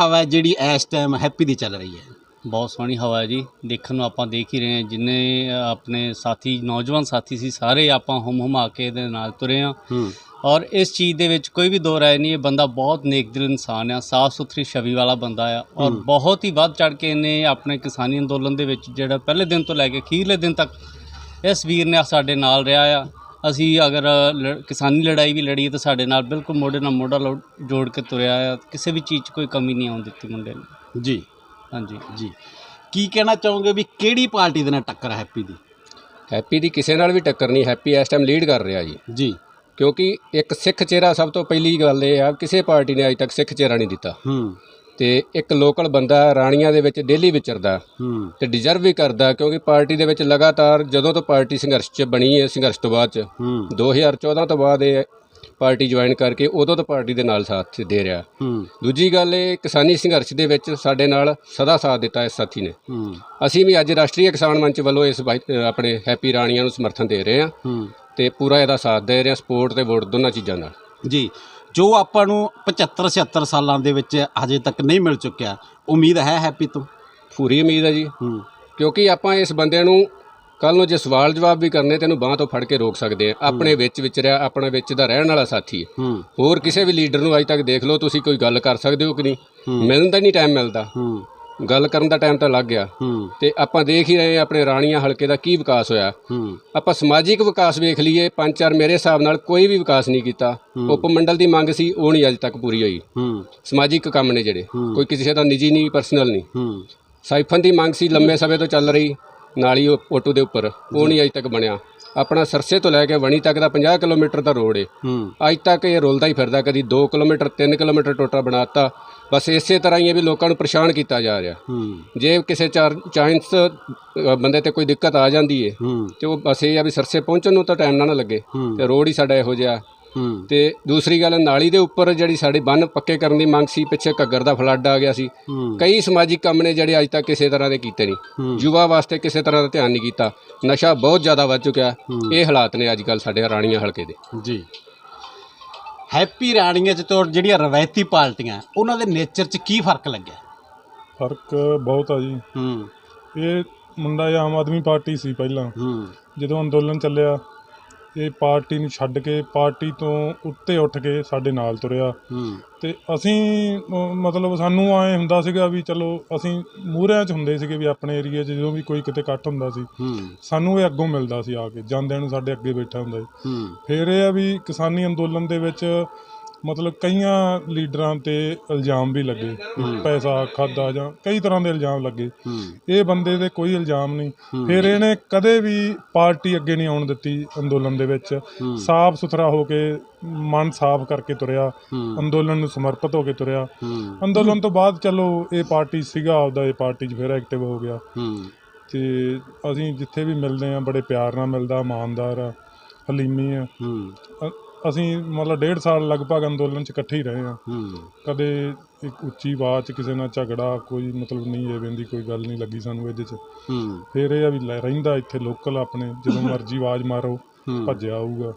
ਹਵਾ ਹੈ ਜਿਹੜੀ ਇਸ ਟਾਈਮ ਹੈਪੀ ਦੀ ਚੱਲ ਰਹੀ ਹੈ। ਬਹੁਤ ਸੋਹਣੀ ਹਵਾ ਹੈ ਜੀ। ਦੇਖਣ ਨੂੰ ਆਪਾਂ ਦੇਖ ਹੀ ਰਹੇ ਹਾਂ। ਜਿੰਨੇ ਆਪਣੇ ਸਾਥੀ ਨੌਜਵਾਨ ਸਾਥੀ ਸੀ ਸਾਰੇ ਆਪਾਂ ਹੁਮ ਹੁਮਾ ਕੇ ਦੇ ਨਾਲ ਤੁਰੇ ਹਾਂ। ਹੂੰ। ਔਰ ਇਸ ਚੀਜ਼ ਦੇ ਵਿੱਚ ਕੋਈ ਵੀ ਦੋ ਰਾਏ ਨਹੀਂ ਇਹ ਬੰਦਾ ਬਹੁਤ ਨੇਕ ਦਿਲ ਇਨਸਾਨ ਆ ਸਾਫ਼ ਸੁਥਰੀ ਛਵੀ ਵਾਲਾ ਬੰਦਾ ਆ। ਔਰ। ਬਹੁਤ ਹੀ ਵੱਧ ਚੜ ਕੇ ਇਹਨੇ ਆਪਣੇ ਕਿਸਾਨੀ ਅੰਦੋਲਨ ਦੇ ਵਿੱਚ ਜਿਹੜਾ ਪਹਿਲੇ ਦਿਨ ਤੋਂ ਲੈ ਕੇ ਅਖੀਰਲੇ ਦਿਨ ਤੱਕ ਇਸ ਵੀਰ ਨੇ ਸਾਡੇ ਨਾਲ ਰਿਹਾ ਆ। ਅਸੀਂ ਅਗਰ ਲ- ਕਿਸਾਨੀ ਲੜਾਈ ਵੀ ਲੜੀ ਤਾਂ ਸਾਡੇ ਨਾਲ ਬਿਲਕੁਲ ਮੋਢੇ ਨਾਲ ਮੋਢਾ ਲੋ- ਜੋੜ ਕੇ ਤੁਰਿਆ ਆ। ਕਿਸੇ ਵੀ ਚੀਜ਼ 'ਚ ਕੋਈ ਕਮੀ ਨਹੀਂ ਆਉਣ ਦਿੱਤੀ ਮੁੰਡੇ ਨੇ। ਜੀ। ਹਾਂਜੀ। ਜੀ। ਕੀ ਕਹਿਣਾ ਚਾਹੋਗੇ ਵੀ ਕਿਹੜੀ ਪਾਰਟੀ ਦੇ ਨਾਲ ਟੱਕਰ ਹੈ ਹੈਪੀ ਦੀ? ਹੈਪੀ ਦੀ ਕਿਸੇ ਨਾਲ ਵੀ ਟੱਕਰ ਨਹੀਂ। ਹੈਪੀ ਇਸ ਟਾਈਮ ਲੀਡ ਕਰ ਰਿਹਾ ਜੀ। ਜੀ। ਕਿਉਂਕਿ ਇੱਕ ਸਿੱਖ ਚਿਹਰਾ ਸਭ ਤੋਂ ਪਹਿਲੀ ਗੱਲ ਇਹ ਆ ਕਿਸੇ ਪਾਰਟੀ ਨੇ ਅਜੇ ਤੱਕ ਸਿੱਖ ਚਿਹਰਾ ਨਹੀਂ ਦਿੱਤਾ। ਹੂੰ। ਤੇ ਇੱਕ ਲੋਕਲ ਬੰਦਾ ਰਾਣੀਆਂ ਦੇ ਵਿੱਚ ਡੇਲੀ ਵਿਚਰਦਾ ਹੂੰ। ਤੇ ਡਿਜ਼ਰਵ ਵੀ ਕਰਦਾ ਕਿਉਂਕਿ ਪਾਰਟੀ ਦੇ ਵਿੱਚ ਲਗਾਤਾਰ ਜਦੋਂ ਤੋਂ ਪਾਰਟੀ ਸੰਘਰਸ਼ 'ਚ ਬਣੀ ਹੈ ਸੰਘਰਸ਼ ਤੋਂ ਬਾਅਦ 'ਚ। ਹੂੰ। 2014 ਤੋਂ ਬਾਅਦ ਇਹ ਪਾਰਟੀ ਜੁਆਇਨ ਕਰਕੇ ਉਦੋਂ ਤੋਂ ਪਾਰਟੀ ਦੇ ਨਾਲ ਸਾਥ ਦੇ ਰਿਹਾ। ਹੂੰ। ਦੂਜੀ ਗੱਲ ਇਹ ਕਿਸਾਨੀ ਸੰਘਰਸ਼ ਦੇ ਵਿੱਚ ਸਾਡੇ ਨਾਲ ਸਦਾ ਸਾਥ ਦਿੱਤਾ ਇਸ ਸਾਥੀ ਨੇ। ਹੂੰ। ਅਸੀਂ ਵੀ ਅੱਜ ਰਾਸ਼ਟਰੀ ਕਿਸਾਨ ਮੰਚ ਵੱਲੋਂ ਇਸ ਬਾਈ- ਅ, ਆਪਣੇ ਹੈਪੀ ਰਾਣੀਆਂ ਨੂੰ ਸਮਰਥਨ ਦੇ ਰਹੇ ਹਾਂ ਹੂੰ। ਤੇ ਪੂਰਾ ਇਹਦਾ ਸਾਥ ਦੇ ਰਹੇ ਹਾਂ ਸਪੋਰਟ ਤੇ ਵੋਟ ਦੋਨਾਂ ਚੀਜ਼ਾਂ ਨਾਲ ਜੀ। ਜੋ ਆਪਾਂ ਨੂੰ 75 76 ਸਾਲਾਂ ਦੇ ਵਿੱਚ ਹਜੇ ਤੱਕ ਨਹੀਂ ਮਿਲ ਚੁੱਕਿਆ ਉਮੀਦ ਹੈ ਹੈਪੀ ਤੋਂ? ਪੂਰੀ ਉਮੀਦ ਹੈ ਜੀ। ਹੂੰ। ਕਿਉਂਕਿ ਆਪਾਂ ਇਸ ਬੰਦੇ ਨੂੰ ਕੱਲ ਨੂੰ ਜੇ ਸਵਾਲ ਜਵਾਬ ਵੀ ਕਰਨੇ ਤੈਨੂੰ ਬਾਹ ਤੋਂ ਫੜ ਕੇ ਰੋਕ ਸਕਦੇ ਆ ਆਪਣੇ ਵਿੱਚ ਵਿਚਰਿਆ ਆਪਣੇ ਵਿੱਚ ਦਾ ਰਹਿਣ ਵਾਲਾ ਸਾਥੀ ਹੈ। ਹੋਰ ਕਿਸੇ ਵੀ ਲੀਡਰ ਨੂੰ ਅੱਜ ਤੱਕ ਦੇਖ ਲਓ ਤੁਸੀਂ ਕੋਈ ਗੱਲ ਕਰ ਸਕਦੇ ਹੋ ਕਿ ਨਹੀਂ। ਮਿਲਣ ਦਾ ਨਹੀਂ ਟਾਈਮ ਮਿਲਦਾ। ਗੱਲ ਕਰਨ ਦਾ ਟਾਈਮ ਤਾਂ ਲੱਗ ਗਿਆ। ਹੂੰ। ਤੇ ਆਪਾਂ ਦੇਖ ਹੀ ਰਹੇ ਹਾਂ ਆਪਣੇ ਰਾਣੀਆਂ ਹਲਕੇ ਦਾ ਕੀ ਵਿਕਾਸ ਹੋਇਆ। ਹੂੰ। ਆਪਾਂ ਸਮਾਜਿਕ ਵਿਕਾਸ ਵੇਖ ਲਈਏ ਪੰਜ ਚਾਰ ਮੇਰੇ ਹਿਸਾਬ ਨਾਲ ਕੋਈ ਵੀ ਵਿਕਾਸ ਨਹੀਂ ਕੀਤਾ। ਉਪ ਮੰਡਲ ਦੀ ਮੰਗ ਸੀ ਉਹ ਨਹੀਂ ਅੱਜ ਤੱਕ ਪੂਰੀ ਹੋਈ। ਹੂੰ। ਸਮਾਜਿਕ ਕੰਮ ਨੇ ਜਿਹੜੇ। ਕੋਈ ਕਿਸੇ ਦਾ ਨਿੱਜੀ ਨਹੀਂ ਪਰਸਨਲ ਨਹੀਂ। ਹੂੰ। ਸਾਈਫਨ ਦੀ ਮੰਗ ਸੀ ਲੰਮੇ ਸਮੇਂ ਤੋਂ ਚੱਲ ਰਹੀ ਨਾਲੀ ਉਹ ਓਟੂ ਦੇ ਉੱਪਰ। ਉਹ ਨਹੀਂ ਅਜੇ ਤੱਕ ਬਣਿਆ। ਆਪਣਾ ਸਰਸੇ ਤੋਂ ਲੈ ਕੇ ਵਣੀ ਤੱਕ ਦਾ 50 ਕਿਲੋਮੀਟਰ ਦਾ ਰੋਡ ਏ। ਅੱਜ ਤੱਕ ਇਹ ਰੁਲਦਾ ਹੀ ਫਿਰਦਾ ਕਦੀ 2 ਕਿਲੋਮੀਟਰ 3 ਕਿਲੋਮੀਟਰ ਟੋਟਾ ਬਣਾਤਾ ਬਸ ਇਸੇ ਤਰ੍ਹਾਂ ਹੀ ਇਹ ਵੀ ਲੋਕਾਂ ਨੂੰ ਪਰੇਸ਼ਾਨ ਕੀਤਾ ਜਾ ਰਿਹਾ। ਜੇ ਕਿਸੇ ਚਾਂਸ ਬੰਦੇ ਤੇ ਕੋਈ ਦਿੱਕਤ ਆ ਜਾਂਦੀ ਏ ਹੂੰ। ਤੇ ਉਹ ਬਸ ਇਹ ਆ ਵੀ ਸਰਸੇ ਪਹੁੰਚਣ ਨੂੰ ਤਾਂ ਟਾਈਮ ਨਾ ਲੱਗੇ ਤੇ ਰੋਡ ਹੀ ਸਾਡਾ ਇਹੋ ਜਿਹਾ। ਤੇ ਦੂਸਰੀ ਗੱਲ ਨਾਲੀ ਦੇ ਉੱਪਰ ਜਿਹੜੀ ਸਾਡੇ ਬੰਨ ਪੱਕੇ ਕਰਨ ਦੀ ਮੰਗ ਸੀ ਪਿੱਛੇ ਘੱਗਰ ਦਾ ਫਲੱਡ ਆ ਗਿਆ ਸੀ। ਕਈ ਸਮਾਜਿਕ ਕੰਮ ਨੇ ਜਿਹੜੇ ਅੱਜ ਤੱਕ ਕਿਸੇ ਤਰ੍ਹਾਂ ਦੇ ਕੀਤੇ ਨਹੀਂ। ਯੁਵਾ ਵਾਸਤੇ ਕਿਸੇ ਤਰ੍ਹਾਂ ਦਾ ਧਿਆਨ ਨਹੀਂ ਕੀਤਾ। ਨਸ਼ਾ ਬਹੁਤ ਜ਼ਿਆਦਾ ਵੱਧ ਚੁੱਕਿਆ। ਇਹ ਹਾਲਾਤ ਨੇ ਅੱਜ ਕੱਲ ਸਾਡੇ ਰਾਣੀਆਂ ਹਲਕੇ ਦੇ। ਜੀ। ਹੈਪੀ ਰਾਣੀਆਂ ਚ ਤੋਂ ਜਿਹੜੀਆਂ ਰਵਾਇਤੀ ਪਾਰਟੀਆਂ ਉਹਨਾਂ ਦੇ ਨੇਚਰ ਚ ਕੀ ਫ਼ਰਕ ਲੱਗਿਆ? ਫ਼ਰਕ ਬਹੁਤ ਆ ਜੀ। ਹੂੰ। ਇਹ ਮੁੰਡਾ ਆਮ ਆਦਮੀ ਪਾਰਟੀ ਸੀ ਪਹਿਲਾਂ। ਹੂੰ। ਜਦੋਂ ਅੰਦੋਲਨ ਚੱਲਿਆ ਇਹ ਪਾਰਟੀ ਨੂੰ ਛੱਡ ਕੇ ਪਾਰਟੀ ਤੋਂ ਉੱਤੇ ਉੱਠ ਕੇ ਸਾਡੇ ਨਾਲ ਤੁਰਿਆ। ਤੇ ਅਸੀਂ ਮਤਲਬ ਸਾਨੂੰ ਐ ਹੁੰਦਾ ਸੀਗਾ ਵੀ ਚਲੋ ਅਸੀਂ ਮੂਹਰਿਆਂ 'ਚ ਹੁੰਦੇ ਸੀਗੇ ਵੀ ਆਪਣੇ ਏਰੀਏ 'ਚ ਜਦੋਂ ਵੀ ਕੋਈ ਕਿਤੇ ਇਕੱਠ ਹੁੰਦਾ ਸੀ। ਹੂੰ। ਸਾਨੂੰ ਇਹ ਅੱਗੋਂ ਮਿਲਦਾ ਸੀ ਆ ਕੇ ਜਾਂਦਿਆਂ ਨੂੰ ਸਾਡੇ ਅੱਗੇ ਬੈਠਾ ਹੁੰਦਾ ਸੀ। ਹੂੰ। ਫਿਰ ਇਹ ਆ ਵੀ ਕਿਸਾਨੀ ਅੰਦੋਲਨ ਦੇ ਵਿੱਚ ਮਤਲਬ ਕਈਆਂ ਲੀਡਰਾਂ ਤੇ ਇਲਜ਼ਾਮ ਵੀ ਲੱਗੇ ਪੈਸਾ ਖਾਦਾ ਜਾਂ ਕਈ ਤਰ੍ਹਾਂ ਦੇ ਇਲਜ਼ਾਮ ਲੱਗੇ। ਇਹ ਬੰਦੇ ਦੇ ਕੋਈ ਇਲਜ਼ਾਮ ਨਹੀਂ। ਫਿਰ ਇਹਨੇ ਕਦੇ ਵੀ ਪਾਰਟੀ ਅੱਗੇ ਨਹੀਂ ਆਉਣ ਦਿੱਤੀ ਅੰਦੋਲਨ ਦੇ ਵਿੱਚ। ਸਾਫ਼ ਸੁਥਰਾ ਹੋ ਕੇ ਮਨ ਸਾਫ਼ ਕਰਕੇ ਤੁਰਿਆ। ਅੰਦੋਲਨ ਨੂੰ ਸਮਰਪਿਤ ਹੋ ਕੇ ਤੁਰਿਆ। ਅੰਦੋਲਨ ਤੋਂ ਬਾਅਦ ਚਲੋ ਇਹ ਪਾਰਟੀ ਸੀਗਾ ਆਪਦਾ ਇਹ ਪਾਰਟੀ 'ਚ ਫਿਰ ਐਕਟਿਵ ਹੋ ਗਿਆ। ਤੇ ਅਸੀਂ ਜਿੱਥੇ ਵੀ ਮਿਲਦੇ ਆ ਬੜੇ ਪਿਆਰ ਨਾਲ ਮਿਲਦਾ ਇਮਾਨਦਾਰ ਆ ਹਲੀਮੀ ਆ। ਅਸੀਂ ਮਤਲਬ ਡੇਢ ਸਾਲ ਲਗਭਗ ਅੰਦੋਲਨ 'ਚ ਇਕੱਠੇ ਹੀ ਰਹੇ ਆ ਹੂੰ। ਕਦੇ ਇੱਕ ਉੱਚੀ ਆਵਾਜ਼ 'ਚ ਕਿਸੇ ਨਾਲ ਝਗੜਾ ਕੋਈ ਮਤਲਬ ਨਹੀਂ ਐਵੇਂ ਦੀ ਕੋਈ ਗੱਲ ਨਹੀਂ ਲੱਗੀ ਸਾਨੂੰ ਇਹਦੇ 'ਚ। ਫਿਰ ਇਹ ਆ ਵੀ ਲੈ- ਰਹਿੰਦਾ ਇੱਥੇ ਲੋਕਲ ਆਪਣੇ ਜਦੋਂ ਮਰਜ਼ੀ ਆਵਾਜ਼ ਮਾਰੋ ਭੱਜਿਆ ਆਊਗਾ।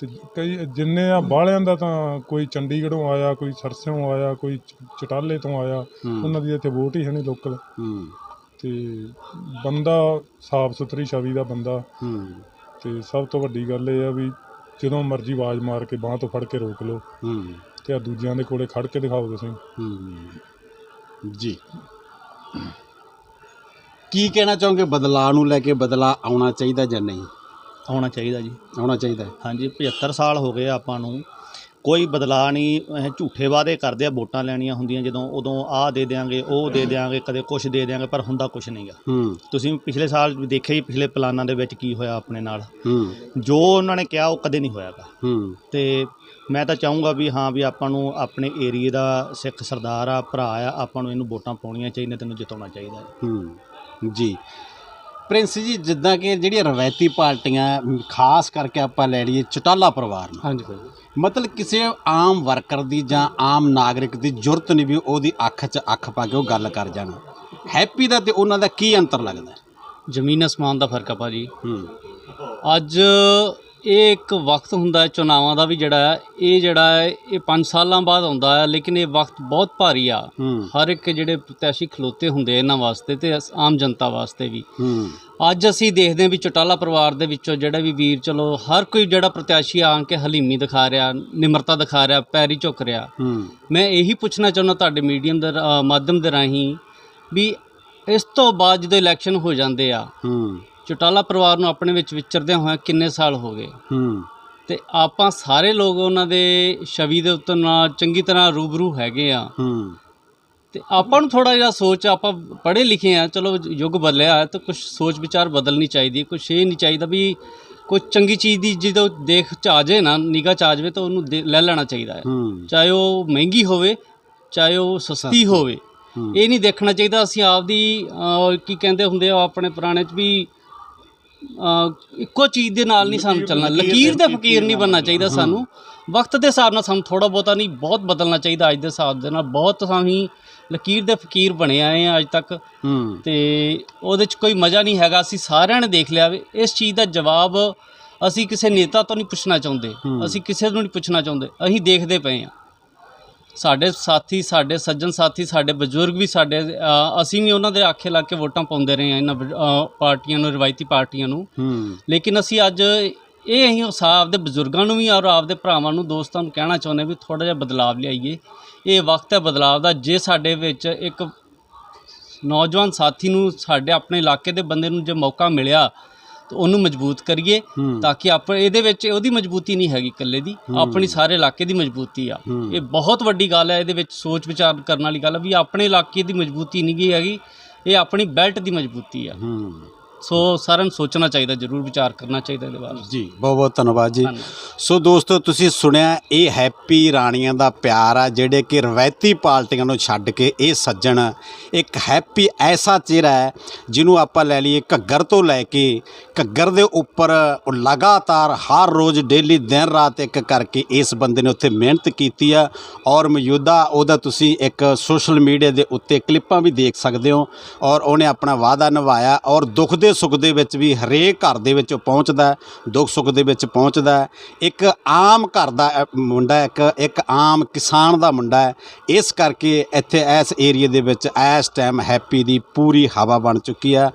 ਤੇ ਕਈ ਜਿੰਨੇ ਆ ਬਾਹਲਿਆਂ ਦਾ ਤਾਂ ਕੋਈ ਚੰਡੀਗੜ੍ਹੋਂ ਆਇਆ ਕੋਈ ਸਰਸਿਓਂ ਆਇਆ ਕੋਈ ਚਟਾਲੇ ਤੋਂ ਆਇਆ। ਉਹਨਾਂ ਦੀ ਇੱਥੇ ਵੋਟ ਹੀ ਹੈ ਨਹੀਂ ਲੋਕਲ ਤੇ ਬੰਦਾ ਸਾਫ਼ ਸੁਥਰੀ ਛਵੀ ਦਾ ਬੰਦਾ। ਤੇ ਸਭ ਤੋਂ ਵੱਡੀ ਗੱਲ ਇਹ ਆ ਵੀ ਜਦੋਂ ਮਰਜ਼ੀ ਆਵਾਜ਼ ਮਾਰ ਕੇ ਬਾਹ ਤੋਂ ਫੜ ਕੇ ਰੋਕ ਲਓ। ਹੂੰ। ਤੇ ਆ ਦੂਜਿਆਂ ਦੇ ਕੋਲੇ ਖੜ ਕੇ ਦਿਖਾਓ ਤੁਸੀਂ। ਹੂੰ। ਜੀ। ਕੀ ਕਹਿਣਾ ਚਾਹੋਗੇ? ਬਦਲਾਅ ਨੂੰ ਲੈ ਕੇ ਬਦਲਾਅ ਆਉਣਾ ਚਾਹੀਦਾ ਜਾਂ ਨਹੀਂ? ਆਉਣਾ ਚਾਹੀਦਾ ਜੀ। ਆਉਣਾ ਚਾਹੀਦਾ। ਹੈ। ਹਾਂਜੀ 75 ਸਾਲ ਹੋ ਗਏ ਆਪਾਂ ਨੂੰ। ਕੋਈ ਬਦਲਾਅ ਨਹੀਂ ਝੂਠੇ ਵਾਅਦੇ ਕਰਦੇ ਆ ਵੋਟਾਂ ਲੈਣੀਆਂ ਹੁੰਦੀਆਂ ਜਦੋਂ ਉਦੋਂ ਆਹ ਦੇ ਦਿਆਂਗੇ ਉਹ ਦੇ ਦਿਆਂਗੇ ਕਦੇ ਕੁਝ ਦੇ ਦਿਆਂਗੇ ਪਰ ਹੁੰਦਾ ਕੁਝ ਨਹੀਂਗਾ ਤੁਸੀਂ ਪਿਛਲੇ ਸਾਲ ਦੇਖਿਆ ਹੀ ਪਿਛਲੇ ਪਲਾਨਾਂ ਦੇ ਵਿੱਚ ਕੀ ਹੋਇਆ ਆਪਣੇ ਨਾਲ? ਜੋ ਉਹਨਾਂ ਨੇ ਕਿਹਾ ਉਹ ਕਦੇ ਨਹੀਂ ਹੋਇਆਗਾ ਤੇ ਮੈਂ ਤਾਂ ਚਾਹੂੰਗਾ ਵੀ ਹਾਂ ਵੀ ਆਪਾਂ ਨੂੰ ਆਪਣੇ ਏਰੀਏ ਦਾ ਸਿੱਖ ਸਰਦਾਰ ਆ ਭਰਾ ਆ ਆਪਾਂ ਨੂੰ ਇਹਨੂੰ ਵੋਟਾਂ ਪਾਉਣੀਆਂ ਚਾਹੀਦੀਆਂ ਤੈਨੂੰ ਜਿਤਾਉਣਾ ਚਾਹੀਦਾ। ਜੀ। ਪ੍ਰਿੰਸ ਜੀ ਜਿੱਦਾਂ ਕਿ ਜਿਹੜੀਆਂ ਰਵਾਇਤੀ ਪਾਰਟੀਆਂ ਖਾਸ ਕਰਕੇ ਆਪਾਂ ਲੈ ਲਈਏ ਚਟਾਲਾ ਪਰਿਵਾਰ ਨੂੰ। ਹਾਂਜੀ ਭਾਈ ਮਤਲਬ ਕਿਸੇ ਆਮ ਵਰਕਰ ਦੀ ਜਾਂ ਆਮ ਨਾਗਰਿਕ ਦੀ ਜ਼ਰੂਰਤ ਨਹੀਂ ਵੀ ਉਹਦੀ ਅੱਖ 'ਚ ਅੱਖ ਪਾ ਕੇ ਉਹ ਗੱਲ ਕਰ ਜਾਣ। ਹੈਪੀ ਦਾ ਤੇ ਉਹਨਾਂ ਦਾ ਕੀ ਅੰਤਰ ਲੱਗਦਾ? ਜ਼ਮੀਨ ਅਸਮਾਨ ਦਾ ਫ਼ਰਕ ਆ ਭਾਜੀ। ਹੂੰ। ਅੱਜ ਇਹ ਇੱਕ ਵਕਤ ਹੁੰਦਾ ਹੈ ਚੁਣਾਵਾਂ ਦਾ ਵੀ ਜਿਹੜਾ ਹੈ ਇਹ ਜਿਹੜਾ ਹੈ ਇਹ 5 ਸਾਲਾਂ ਬਾਅਦ ਆਉਂਦਾ ਹੈ ਲੇਕਿਨ ਇਹ ਵਕਤ ਬਹੁਤ ਭਾਰੀ ਆ। ਹਰ ਇੱਕ ਜਿਹੜੇ ਪ੍ਰਤਿਆਸ਼ੀ ਖਲੋਤੇ ਹੁੰਦੇ ਇਹਨਾਂ ਵਾਸਤੇ ਤੇ ਆਮ ਜਨਤਾ ਵਾਸਤੇ ਵੀ। ਅੱਜ ਅਸੀਂ ਦੇਖਦੇ ਹਾਂ ਵੀ ਚਟਾਲਾ ਪਰਿਵਾਰ ਦੇ ਵਿੱਚੋਂ ਜਿਹੜਾ ਵੀ ਵੀਰ ਚਲੋ ਹਰ ਕੋਈ ਜਿਹੜਾ ਪ੍ਰਤਿਆਸ਼ੀ ਆ ਕੇ ਹਲੀਮੀ ਦਿਖਾ ਰਿਹਾ ਨਿਮਰਤਾ ਦਿਖਾ ਰਿਹਾ ਪੈਰੀ ਝੁਕ ਰਿਹਾ। ਮੈਂ ਇਹੀ ਪੁੱਛਣਾ ਚਾਹੁੰਦਾ ਤੁਹਾਡੇ ਮੀਡੀਅਮ ਦੇ ਮਾਧਿਅਮ ਦੇ ਰਾਹੀਂ ਵੀ ਇਸ ਤੋਂ ਬਾਅਦ ਜਦੋਂ ਇਲੈਕਸ਼ਨ ਹੋ ਜਾਂਦੇ ਆ ਚਟਾਲਾ ਪਰਿਵਾਰ ਨੂੰ ਆਪਣੇ ਵਿੱਚ ਵਿਚਰਦਿਆਂ ਹੋਇਆਂ ਕਿੰਨੇ ਸਾਲ ਹੋ ਗਏ? ਹੂੰ। ਤੇ ਆਪਾਂ ਸਾਰੇ ਲੋਕ ਉਹਨਾਂ ਦੇ ਛਵੀ ਦੇ ਉੱਤੇ ਨਾਲ ਚੰਗੀ ਤਰ੍ਹਾਂ ਰੂਬਰੂ ਹੈਗੇ ਆ। ਹੂੰ। ਤੇ ਆਪਾਂ ਨੂੰ ਥੋੜਾ ਜਿਹਾ ਸੋਚ ਆਪਾਂ ਪੜ੍ਹੇ ਲਿਖੇ ਆ ਚਲੋ ਯੁੱਗ ਬਦਲਿਆ ਹੈ ਤਾਂ ਕੁਝ ਸੋਚ ਵਿਚਾਰ ਬਦਲਣੀ ਚਾਹੀਦੀ ਕੁਝ ਇਹ ਨਹੀਂ ਚਾਹੀਦਾ ਵੀ ਕੋਈ ਚੰਗੀ ਚੀਜ਼ ਦੀ ਜਦੋਂ ਦੇਖ ਚ ਆ ਜਾਏ ਨਾ ਨਿਗਾਹ ਚ ਆ ਜਾਵੇ ਤਾਂ ਉਹਨੂੰ ਲੈ ਲੈਣਾ ਚਾਹੀਦਾ ਹੈ। ਚਾਹੇ ਉਹ ਮਹਿੰਗੀ ਹੋਵੇ ਚਾਹੇ ਉਹ ਸਸਤੀ ਹੋਵੇ। ਇਹ ਨਹੀਂ ਦੇਖਣਾ ਚਾਹੀਦਾ ਅਸੀਂ ਆਪਦੀ ਕੀ ਕਹਿੰਦੇ ਹੁੰਦੇ ਆ ਆਪਣੇ ਪੁਰਾਣੇ ਚ ਵੀ ਅਹ, ਇੱਕੋ ਚੀਜ਼ ਦੇ ਨਾਲ ਨਹੀਂ ਸਾਨੂੰ ਚੱਲਣਾ। ਲਕੀਰ ਦੇ ਫਕੀਰ ਨਹੀਂ ਬਣਨਾ ਚਾਹੀਦਾ ਸਾਨੂੰ। ਵਕਤ ਦੇ ਹਿਸਾਬ ਨਾਲ ਸਾਨੂੰ ਥੋੜਾ ਬਹੁਤਾ ਨਹੀਂ ਬਹੁਤ ਬਦਲਣਾ ਚਾਹੀਦਾ ਅੱਜ ਦੇ ਹਿਸਾਬ ਦੇ ਨਾਲ। ਬਹੁਤ ਅਸੀਂ ਲਕੀਰ ਦੇ ਫਕੀਰ ਬਣੇ ਆਏ ਆ ਅੱਜ ਤੱਕ। ਹੂੰ। ਤੇ ਉਹਦੇ ਚ ਕੋਈ ਮਜ਼ਾ ਨਹੀਂ ਹੈਗਾ। ਅਸੀਂ ਸਾਰਿਆਂ ਨੇ ਦੇਖ ਲਿਆ ਵੀ। ਇਸ ਚੀਜ਼ ਦਾ ਜਵਾਬ ਅਸੀਂ ਕਿਸੇ ਨੇਤਾ ਤੋਂ ਨਹੀਂ ਪੁੱਛਣਾ ਚਾਹੁੰਦੇ। ਅਸੀਂ ਕਿਸੇ ਨੂੰ ਨਹੀਂ ਪੁੱਛਣਾ ਚਾਹੁੰਦੇ। ਅਸੀਂ ਦੇਖਦੇ ਪਏ ਆ। ਸਾਡੇ ਸਾਥੀ ਸਾਡੇ ਸੱਜਣ ਸਾਥੀ ਸਾਡੇ ਬਜ਼ੁਰਗ ਵੀ ਸਾਡੇ ਅ, ਅਸੀਂ ਵੀ ਉਹਨਾਂ ਦੇ ਆਖੇ ਲਾ ਕੇ ਵੋਟਾਂ ਪਾਉਂਦੇ ਰਹੇ ਆ ਇਹਨਾਂ ਬ- ਅ, ਪਾਰਟੀਆਂ ਨੂੰ ਰਵਾਇਤੀ ਪਾਰਟੀਆਂ ਨੂੰ। ਹੂੰ। ਲੇਕਿਨ ਅਸੀਂ ਅੱਜ ਇਹ ਅਸੀਂ ਉਸ ਆਪਦੇ ਬਜ਼ੁਰਗਾਂ ਨੂੰ ਵੀ ਔਰ ਆਪਦੇ ਭਰਾਵਾਂ ਨੂੰ ਦੋਸਤਾਂ ਨੂੰ ਕਹਿਣਾ ਚਾਹੁੰਦੇ ਵੀ ਥੋੜਾ ਜਿਹਾ ਬਦਲਾਵ ਲਿਆਈਏ। ਇਹ ਵਕਤ ਹੈ ਬਦਲਾਵ ਦਾ ਜੇ ਸਾਡੇ ਵਿੱਚ ਇੱਕ ਨੌਜਵਾਨ ਸਾਥੀ ਨੂੰ ਸਾਡੇ ਆਪਣੇ ਇਲਾਕੇ ਦੇ ਬੰਦੇ ਨੂੰ ਜੇ ਮੌਕਾ ਮਿਲਿਆ ਤਾਂ ਉਹਨੂੰ ਮਜ਼ਬੂਤ ਕਰੀਏ। ਤਾਂ ਕਿ ਆਪ ਇਹਦੇ ਵਿੱਚ ਉਹਦੀ ਮਜ਼ਬੂਤੀ ਨਹੀਂ ਹੈਗੀ ਇਕੱਲੇ ਦੀ ਆਪਣੀ ਸਾਰੇ ਇਲਾਕੇ ਦੀ ਮਜ਼ਬੂਤੀ ਆ। ਇਹ ਬਹੁਤ ਵੱਡੀ ਗੱਲ ਹੈ ਇਹਦੇ ਵਿੱਚ ਸੋਚ ਵਿਚਾਰ ਕਰਨ ਵਾਲੀ ਗੱਲ ਆ ਵੀ ਆਪਣੇ ਇਲਾਕੇ ਦੀ ਮਜ਼ਬੂਤੀ ਨਹੀਂ ਹੈਗੀ ਇਹ ਆਪਣੀ ਬੈਲਟ ਦੀ ਮਜ਼ਬੂਤੀ ਆ ਸੋ ਸਾਰਿਆਂ ਨੂੰ ਸੋਚਣਾ ਚਾਹੀਦਾ ਜ਼ਰੂਰ ਵਿਚਾਰ ਕਰਨਾ ਚਾਹੀਦਾ ਇਹਦੇ ਬਾਰੇ ਜੀ ਬਹੁਤ ਬਹੁਤ ਧੰਨਵਾਦ ਜੀ। ਸੋ ਦੋਸਤੋ ਤੁਸੀਂ ਸੁਣਿਆ ਇਹ ਹੈਪੀ ਰਾਣੀਆਂ ਦਾ ਪਿਆਰ ਆ ਜਿਹੜੇ ਕਿ ਰਵਾਇਤੀ ਪਾਰਟੀਆਂ ਨੂੰ ਛੱਡ ਕੇ ਇਹ ਸੱਜਣ ਇੱਕ ਹੈਪੀ ਐਸਾ ਚਿਹਰਾ ਹੈ ਜਿਹਨੂੰ ਆਪਾਂ ਲੈ ਲਈਏ ਘੱਗਰ ਤੋਂ ਲੈ ਕੇ ਘੱਗਰ ਦੇ ਉੱਪਰ ਲਗਾਤਾਰ ਹਰ ਰੋਜ਼ ਡੇਲੀ ਦਿਨ ਰਾਤ ਇੱਕ ਕਰਕੇ ਇਸ ਬੰਦੇ ਨੇ ਉੱਥੇ ਮਿਹਨਤ ਕੀਤੀ ਆ ਔਰ ਮੌਜੂਦਾ ਉਹਦਾ ਤੁਸੀਂ ਇੱਕ ਸੋਸ਼ਲ ਮੀਡੀਆ ਦੇ ਉੱਤੇ ਕਲਿੱਪਾਂ ਵੀ ਦੇਖ ਸਕਦੇ ਹੋ ਔਰ ਉਹਨੇ ਆਪਣਾ ਵਾਅਦਾ ਨਿਭਾਇਆ ਔਰ ਦੁੱਖ ਦੇ ਸੁੱਖ ਦੇ ਵਿੱਚ ਵੀ ਹਰੇਕ ਘਰ ਦੇ ਵਿੱਚ ਉਹ ਪਹੁੰਚਦਾ ਦੁੱਖ ਸੁੱਖ ਦੇ ਵਿੱਚ ਪਹੁੰਚਦਾ ਇੱਕ ਆਮ ਘਰ ਦਾ ਮੁੰਡਾ ਇੱਕ ਇੱਕ ਆਮ ਕਿਸਾਨ ਦਾ ਮੁੰਡਾ ਹੈ। ਇਸ ਕਰਕੇ ਇੱਥੇ ਇਸ ਏਰੀਆ ਦੇ ਵਿੱਚ ਇਸ ਟਾਈਮ ਹੈਪੀ ਦੀ ਪੂਰੀ ਹਵਾ ਬਣ ਚੁੱਕੀ ਆ